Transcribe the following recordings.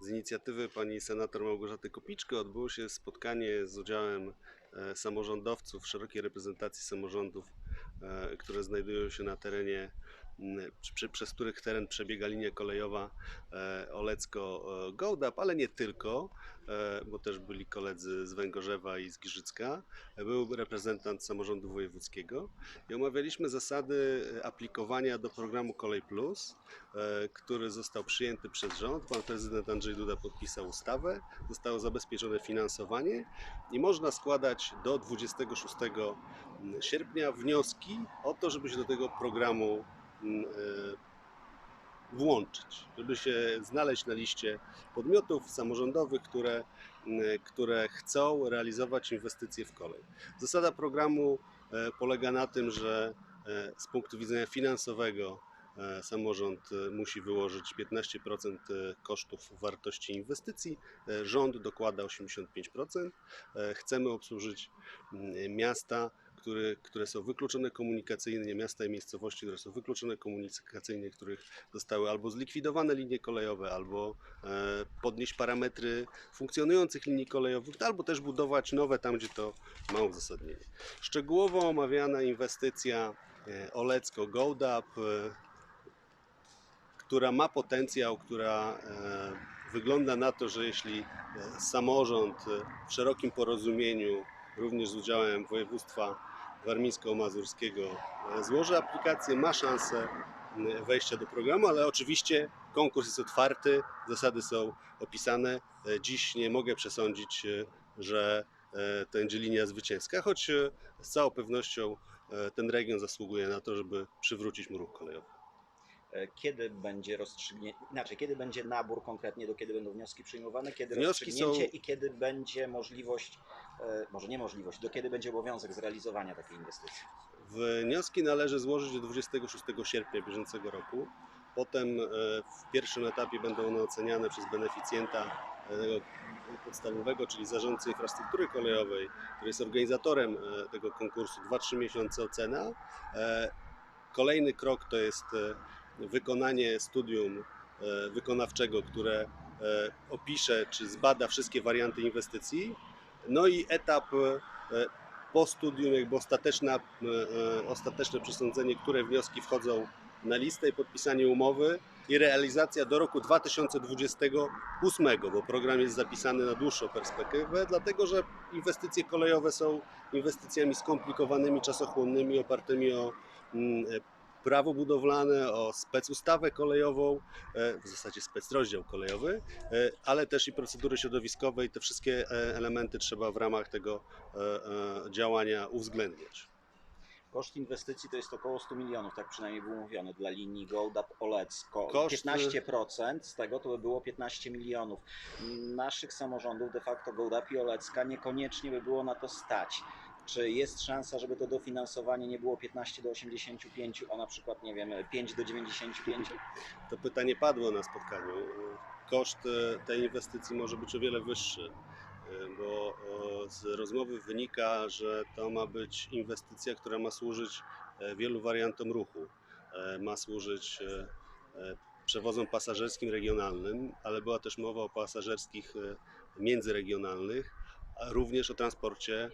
z inicjatywy pani senator Małgorzaty Kopiczko odbyło się spotkanie z udziałem e, samorządowców, szerokiej reprezentacji samorządów, e, które znajdują się na terenie, przez których teren przebiega linia kolejowa e, Olecko-Gołdap, ale nie tylko, e, bo też byli koledzy z Węgorzewa i z Giżycka. Był reprezentant samorządu wojewódzkiego i omawialiśmy zasady e, aplikowania do programu Kolej Plus, e, który został przyjęty przez rząd. Pan prezydent Andrzej Duda podpisał ustawę, zostało zabezpieczone finansowanie i można składać do 26 sierpnia wnioski o to, żeby się do tego programu mm, e, włączyć, żeby się znaleźć na liście podmiotów samorządowych, które, które chcą realizować inwestycje w kolej. Zasada programu e, polega na tym, że e, z punktu widzenia finansowego e, samorząd e, musi wyłożyć 15% kosztów wartości inwestycji, e, rząd dokłada 85%. E, Chcemy obsłużyć miasta, które, które są wykluczone komunikacyjnie, miasta i miejscowości, które są wykluczone komunikacyjnie, których zostały albo zlikwidowane linie kolejowe, albo e, podnieść parametry funkcjonujących linii kolejowych, albo też budować nowe tam, gdzie to ma uzasadnienie. Szczegółowo omawiana inwestycja e, Olecko-Gołdap, e, która ma potencjał, która e, wygląda na to, że jeśli samorząd w szerokim porozumieniu, również z udziałem województwa warmińsko-mazurskiego, e, złoży aplikację, ma szansę wejścia do programu, ale oczywiście konkurs jest otwarty, zasady są opisane. E, Dziś nie mogę przesądzić, e, że to będzie linia zwycięska, choć z całą pewnością ten region zasługuje na to, żeby przywrócić mu ruch kolejowy. E, Kiedy będzie rozstrzygnięcie, inaczej, kiedy będzie nabór konkretnie, do kiedy będą wnioski przyjmowane, kiedy Wnioski rozstrzygnięcie są- i kiedy będzie możliwość, e, może nie możliwość, do kiedy będzie obowiązek zrealizowania takiej inwestycji? Wnioski należy złożyć do 26 sierpnia bieżącego roku. Potem e, w pierwszym etapie będą one oceniane przez beneficjenta podstawowego, czyli zarządcy infrastruktury kolejowej, który jest organizatorem tego konkursu. 2-3 miesiące ocena. Kolejny krok to jest wykonanie studium e, wykonawczego, które e, opisze czy zbada wszystkie warianty inwestycji. No i etap e, po studium, jakby ostateczna, ostateczne przesądzenie, które wnioski wchodzą na listę i podpisanie umowy i realizacja do roku 2028, bo program jest zapisany na dłuższą perspektywę, dlatego że inwestycje kolejowe są inwestycjami skomplikowanymi, czasochłonnymi, opartymi o mm, prawo budowlane, o specustawę kolejową, e, w zasadzie specrozdział kolejowy, e, ale też i procedury środowiskowe i te wszystkie e, elementy trzeba w ramach tego działania uwzględniać. Koszt inwestycji to jest około 100 milionów, tak przynajmniej było mówione, dla linii Gołdap-Olecko. Koszt, 15% z tego to by było 15 milionów. Naszych samorządów de facto Gołdap i Olecka niekoniecznie by było na to stać. Czy jest szansa, żeby to dofinansowanie nie było 15 do 85, a na przykład, nie wiem, 5 do 95? To pytanie padło na spotkaniu. Koszt e, tej inwestycji może być o wiele wyższy, e, bo e, z rozmowy wynika, że to ma być inwestycja, która ma służyć wielu wariantom ruchu. Ma służyć przewozom pasażerskim regionalnym, ale była też mowa o pasażerskich międzyregionalnych, a również o transporcie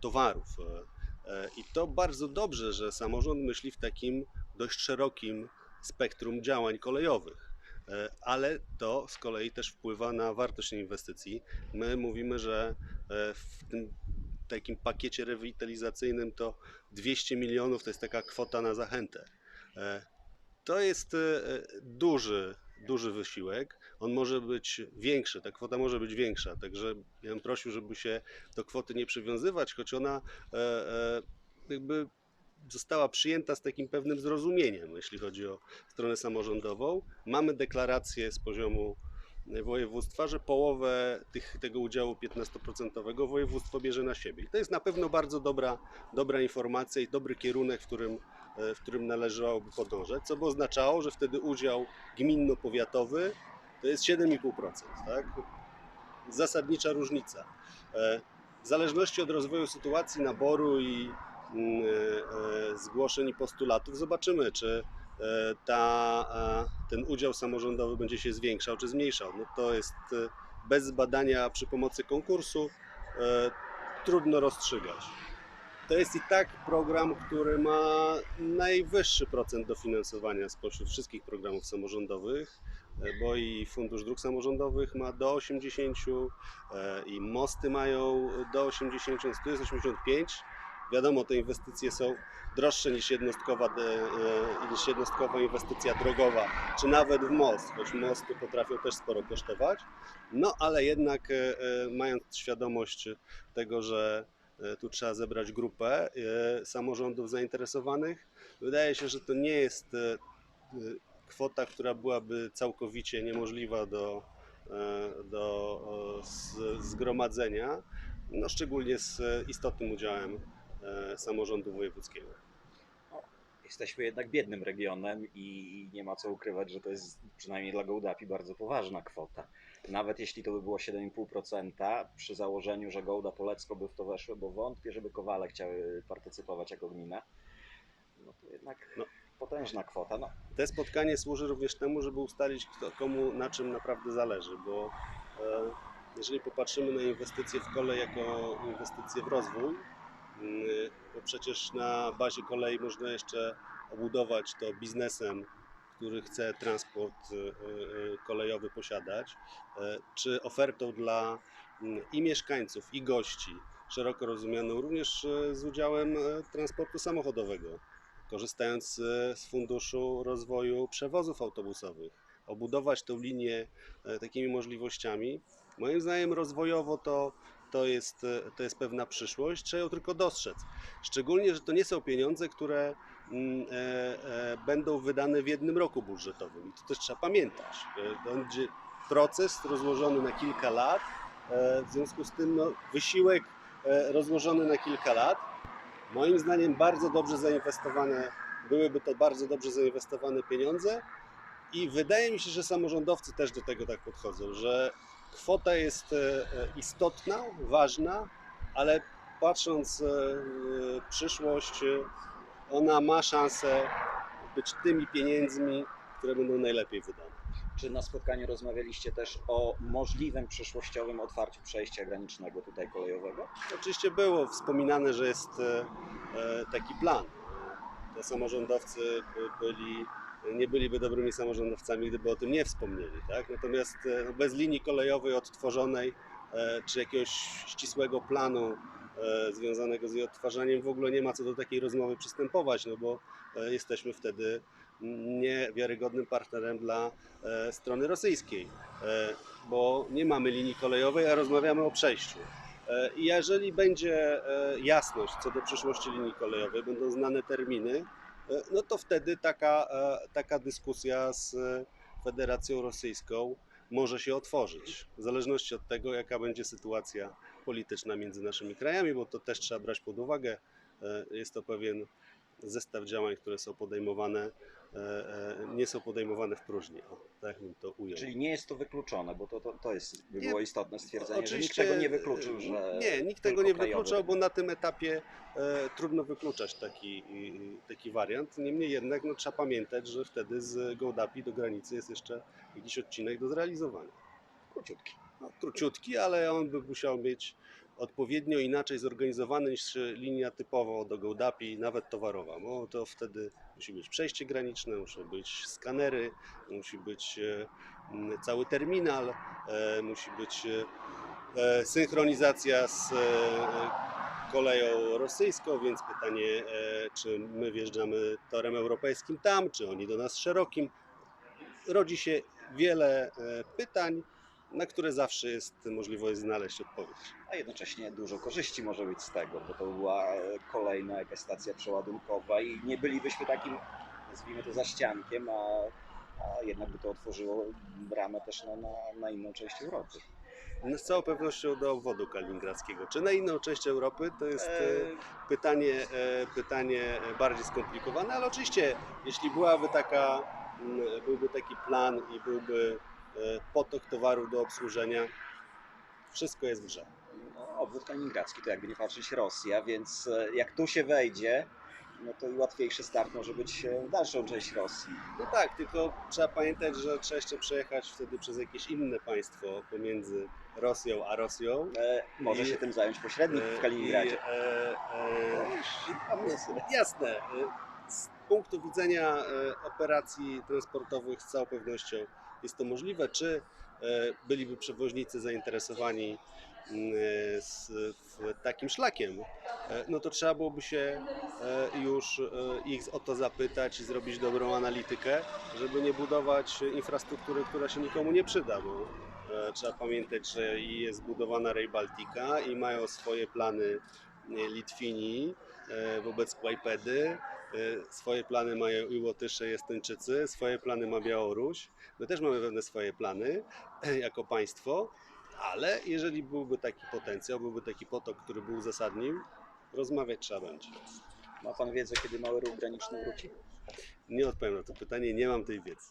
towarów. E, e, I to bardzo dobrze, że samorząd myśli w takim dość szerokim spektrum działań kolejowych. E, Ale to z kolei też wpływa na wartość inwestycji. My mówimy, że e, w tym takim pakiecie rewitalizacyjnym to 200 milionów to jest taka kwota na zachętę. E, To jest e, duży, duży wysiłek. On może być większy, ta kwota może być większa. Także ja bym prosił, żeby się do kwoty nie przywiązywać, choć ona e, e, jakby została przyjęta z takim pewnym zrozumieniem, jeśli chodzi o stronę samorządową. Mamy deklarację z poziomu województwa, że połowę tych, tego udziału 15% województwo bierze na siebie. I to jest na pewno bardzo dobra, dobra informacja i dobry kierunek, w którym, e, w którym należałoby podążać, co by oznaczało, że wtedy udział gminno-powiatowy to jest 7,5%. Tak? Zasadnicza różnica. E, W zależności od rozwoju sytuacji, naboru i mm, e, zgłoszeń i postulatów zobaczymy, czy e, ta, ten udział samorządowy będzie się zwiększał czy zmniejszał. No to jest bez badania przy pomocy konkursu trudno rozstrzygać. To jest i tak program, który ma najwyższy procent dofinansowania spośród wszystkich programów samorządowych, bo i Fundusz Dróg Samorządowych ma do 80 e, i mosty mają do 80, więc tu jest 85. Wiadomo, te inwestycje są droższe niż jednostkowa, e, niż jednostkowa inwestycja drogowa, czy nawet w most, choć mosty potrafią też sporo kosztować. No ale jednak e, e, mając świadomość tego, że e, tu trzeba zebrać grupę e, samorządów zainteresowanych, wydaje się, że to nie jest e, e, kwota, która byłaby całkowicie niemożliwa do, e, do e, zgromadzenia, no szczególnie z istotnym udziałem e, samorządu wojewódzkiego. Jesteśmy jednak biednym regionem i nie ma co ukrywać, że to jest przynajmniej dla Gołdapi bardzo poważna kwota. Nawet jeśli to by było 7,5% przy założeniu, że Gołda Polecko by w to weszły, bo wątpię, żeby Kowale chciały partycypować jako gmina, no to jednak No. Potężna kwota. No, Te spotkanie służy również temu, żeby ustalić, kto, komu na czym naprawdę zależy, bo e, jeżeli popatrzymy na inwestycje w kolej jako inwestycje w rozwój, mm, to przecież na bazie kolei można jeszcze obudować to biznesem, który chce transport e, e, kolejowy posiadać, czy ofertą dla mm, i mieszkańców, i gości, szeroko rozumianą również z udziałem transportu samochodowego korzystając z Funduszu Rozwoju Przewozów Autobusowych, obudować tę linię e, takimi możliwościami. Moim zdaniem rozwojowo to, to, jest, e, to jest pewna przyszłość, trzeba ją tylko dostrzec. Szczególnie, że to nie są pieniądze, które mm, e, będą wydane w jednym roku budżetowym. I to też trzeba pamiętać. To będzie proces rozłożony na kilka lat, w związku z tym no, wysiłek rozłożony na kilka lat. Moim zdaniem bardzo dobrze zainwestowane, byłyby to bardzo dobrze zainwestowane pieniądze i wydaje mi się, że samorządowcy też do tego tak podchodzą, że kwota jest e, e, istotna, ważna, ale patrząc e, w przyszłość, ona ma szansę być tymi pieniędzmi, które będą najlepiej wydane. Czy na spotkaniu rozmawialiście też o możliwym przyszłościowym otwarciu przejścia granicznego tutaj kolejowego? Oczywiście było wspominane, że jest e, e, taki plan. To samorządowcy by- byli, nie byliby dobrymi samorządowcami, gdyby o tym nie wspomnieli. Tak? Natomiast e, no, bez linii kolejowej odtworzonej czy jakiegoś ścisłego planu związanego z jej odtwarzaniem w ogóle nie ma co do takiej rozmowy przystępować, no bo jesteśmy wtedy niewiarygodnym partnerem dla e, strony rosyjskiej, e, bo nie mamy linii kolejowej, a rozmawiamy o przejściu. E, jeżeli będzie e, jasność co do przyszłości linii kolejowej, będą znane terminy, no to wtedy taka, taka dyskusja z Federacją Rosyjską może się otworzyć. W zależności od tego, jaka będzie sytuacja polityczna między naszymi krajami, bo to też trzeba brać pod uwagę. Jest to pewien zestaw działań, które są podejmowane, nie są podejmowane w próżni. O, tak bym to ujął. Czyli nie jest to wykluczone, bo to, to, to jest, by Nie, było istotne stwierdzenie, że nikt Oczywiście, tego nie wykluczył, że Nie, nikt tego nie wykluczał, bo na tym etapie e, trudno wykluczać taki, taki wariant. Niemniej jednak no, trzeba pamiętać, że wtedy z Gołdapi do granicy jest jeszcze jakiś odcinek do zrealizowania. króciutki. No, króciutki, ale on by musiał być odpowiednio inaczej zorganizowany niż linia typowo do Gołdapi, nawet towarowa, bo to wtedy musi być przejście graniczne, muszą być skanery, musi być e, cały terminal, e, musi być e, synchronizacja z koleją rosyjską, więc pytanie, czy my wjeżdżamy torem europejskim tam, czy oni do nas szerokim. Rodzi się wiele pytań, na które zawsze jest możliwość znaleźć odpowiedź. A jednocześnie dużo korzyści może być z tego, bo to była e, kolejna jakaś stacja przeładunkowa i nie bylibyśmy takim, nazwijmy to, zaściankiem, a, a jednak by to otworzyło bramę też na, na, na inną część Europy. No, z całą pewnością do obwodu kaliningradzkiego. Czy na inną część Europy to jest e, E, pytanie, e, pytanie bardziej skomplikowane, ale oczywiście, jeśli byłaby taka, mm, byłby taki plan i byłby potok towarów do obsłużenia, wszystko jest w grze. no, obwód kaliningradzki to jakby nie patrzeć Rosja, więc e, jak tu się wejdzie, no to i łatwiejszy start może być w dalszą część Rosji. No tak, tylko trzeba pamiętać, że trzeba jeszcze przejechać wtedy przez jakieś inne państwo pomiędzy Rosją a Rosją. E, może I- się tym zająć pośrednik w E, Kaliningradzie. i, e, e, Pomysły. Jasne. e, Z punktu widzenia e, operacji transportowych z całą pewnością jest to możliwe. Czy e, byliby przewoźnicy zainteresowani mm, e, z, takim szlakiem, e, no to trzeba byłoby się już ich o to zapytać i zrobić dobrą analitykę, żeby nie budować infrastruktury, która się nikomu nie przyda. Bo trzeba pamiętać, że jest budowana Rail Baltica i mają swoje plany Litwini wobec Kłajpedy. E, Swoje plany mają i Łotysze, i Estończycy, swoje plany ma Białoruś. My też mamy pewne swoje plany e, jako państwo, ale jeżeli byłby taki potencjał, byłby taki potok, który był uzasadnił, rozmawiać trzeba będzie. Ma pan wiedzę, kiedy mały ruch graniczny wróci? Nie odpowiem na to pytanie, nie mam tej wiedzy.